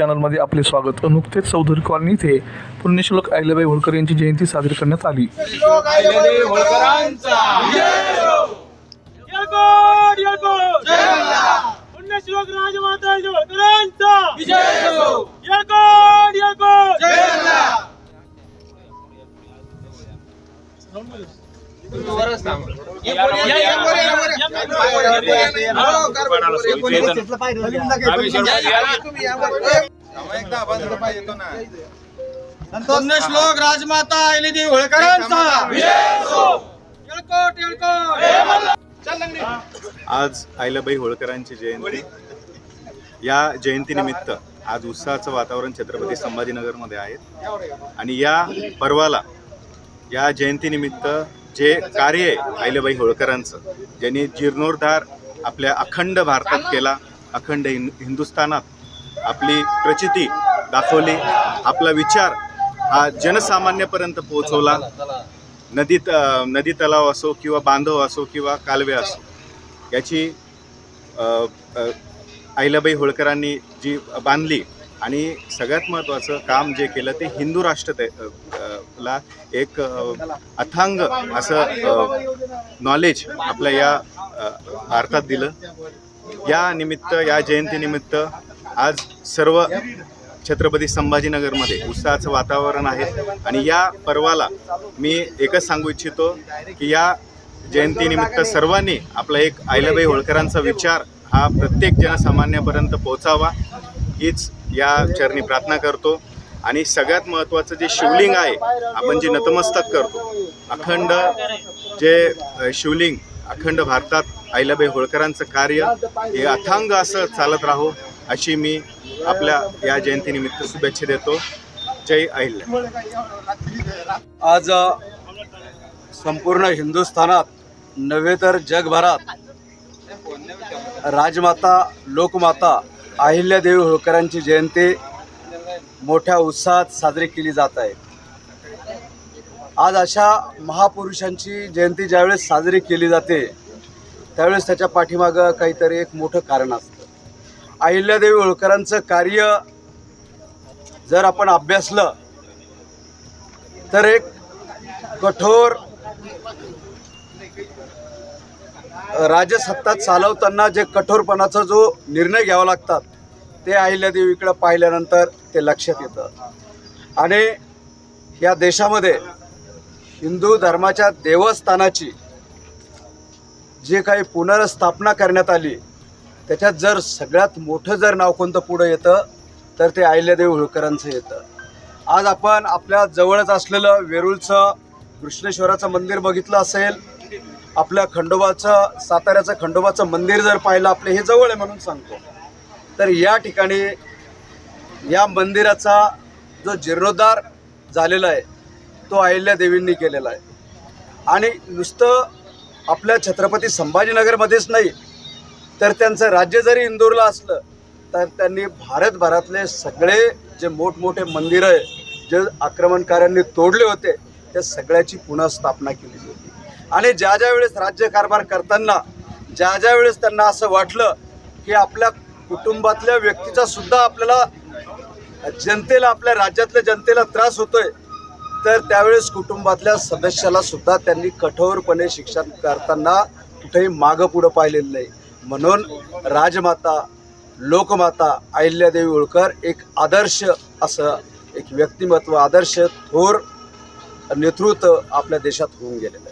चॅनलमध्ये आपले स्वागत. नुकतेच चौधरी कॉलनी इथे पुण्यश्लोक अहिल्याबाई होळकर यांची जयंती साजरी करण्यात आली. पुण्यश्लोक राजमाता राजमाता अहिल्यादेवी होळकरांचा. आज आईलाबाई होळकरांची जयंती. या जयंतीनिमित्त आज उत्साहाचं वातावरण छत्रपती संभाजीनगरमध्ये आहे. आणि या पर्वाला या जयंतीनिमित्त जे कार्य आहे आईलाबाई होळकरांचं ज्यांनी जीर्णोद्धार आपल्या अखंड भारतात केला अखंड हिंदुस्थानात आपली प्रचिती दाखवली. आपला विचार हा जनसामान्यापर्यंत पोहोचवला. नदीत नदी तलाव असो किंवा बांधव असो किंवा कालवे असो याची अहिल्याबाई होळकरांनी जी बांधली आणि सगळ्यात महत्त्वाचं काम जे केलं ते हिंदू राष्ट्र ला एक अथांग असं नॉलेज आपल्या या भारतात दिलं. या निमित्त या जयंतीनिमित्त आज सर्व छत्रपती संभाजीनगरमध्ये उत्साहाचं वातावरण आहे. आणि या पर्वाला मी एकच सांगू इच्छितो की या जयंतीनिमित्त सर्वांनी आपला एक आयलाबाई होळकरांचा विचार हा प्रत्येक जनसामान्यापर्यंत पोहोचावा हीच या चरणी प्रार्थना करतो. आणि सगळ्यात महत्त्वाचं जे शिवलिंग आहे आपण जे नतमस्तक करतो अखंड जे शिवलिंग अखंड भारतात आईलाबाई होळकरांचं कार्य हे अथांग असं चालत राहो. अशी मी आपल्या या जयंतीनिमित्त शुभेच्छा देतो. जय अहिल्या. आज संपूर्ण हिंदुस्थानात नव्हे तर जगभरात राजमाता लोकमाता अहिल्यादेवी होळकरांची जयंती मोठ्या उत्साहात साजरी केली जात आहे. आज अशा महापुरुषांची जयंती ज्यावेळेस साजरी केली जाते त्यावेळेस त्याच्या पाठीमागं काहीतरी एक मोठं कारण असतं. अहिल्यादेवी होळकरांचं कार्य जर आपण अभ्यासलं तर एक कठोर राजसत्ता चालवताना जे कठोरपणाचा जो निर्णय घ्यावा लागतात ते अहिल्यादेवीकडं पाहिल्यानंतर ते लक्षात येतं. आणि या देशामध्ये हिंदू धर्माच्या देवस्थानाची जे काही पुनर्स्थापना करण्यात आली त्याच्यात जर सगळ्यात मोठं जर नाव कोणतं पुढं येतं तर ते अहिल्यादेवी होळकरांचं येतं. आज आपण आपल्या जवळच असलेलं वेरूळचं कृष्णेश्वराचं मंदिर बघितलं असेल. आपल्या खंडोबाचं साताऱ्याचं खंडोबाचं मंदिर जर पाहिलं आपले हे जवळ आहे म्हणून सांगतो. तर या ठिकाणी या मंदिराचा जो जीर्णोद्धार झालेला आहे तो अहिल्यादेवींनी केलेला आहे. आणि नुसतं आपल्या छत्रपती संभाजीनगरमध्येच नाही तर त्यांचं राज्य जरी इंदोरला असलं तर त्यांनी भारतभरातले सगळे जे मोठमोठे मंदिरं आहे जे आक्रमणकाऱ्यांनी तोडले होते त्या सगळ्याची पुन्हा स्थापना केली होती. आणि ज्या ज्या वेळेस राज्यकारभार करताना ज्या ज्या वेळेस त्यांना असं वाटलं की आपल्या कुटुंबातल्या व्यक्तीचा सुद्धा आपल्याला जनतेला आपल्या राज्यातल्या जनतेला त्रास होतोय तर त्यावेळेस कुटुंबातल्या सदस्याला सुद्धा त्यांनी कठोरपणे शिक्षण करताना कुठेही मागं पुढं पाहिलेलं नाही. म्हणून राजमाता लोकमाता अहिल्यादेवी होळकर एक आदर्श असं एक व्यक्तिमत्व आदर्श थोर नेतृत्व आपल्या देशात होऊन गेलेलं आहे.